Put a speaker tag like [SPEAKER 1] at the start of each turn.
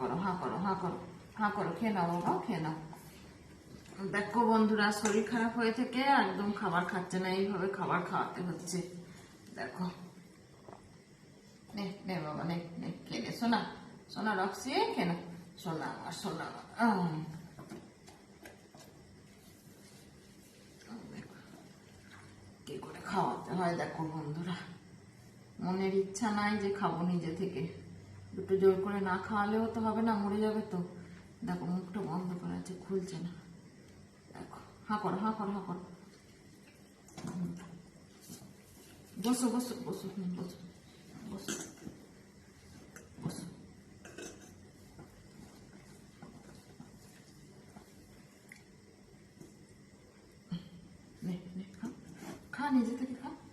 [SPEAKER 1] করো করো, হা করো খেয়ে নাও বাবা, খেয়ে নাও। দেখো বন্ধুরা, শরীর খারাপ হয়ে থেকে একদম খাবার খাচ্ছে না, এইভাবে খাবার খাওয়াতে হচ্ছে। দেখো। নে নে বাবা, নে নে, খেয়ে নে। সোনা সোনা রক্সি খেয়ে না সোনা আমার সোনা কি করে খাওয়াতে হয় দেখো বন্ধুরা। মনের ইচ্ছা নাই যে খাব নিজে থেকে। দুটো জোর করে না খাওয়ালেও তো হবে না, মরে যাবে তো। দেখো, মুখটা বন্ধ করে আছে, খুলছে না। দেখো, হাঁ করো হাঁ করো হাঁ করো। বসো বসো বসো বসো বসো বসো। খা, নিজে থেকে।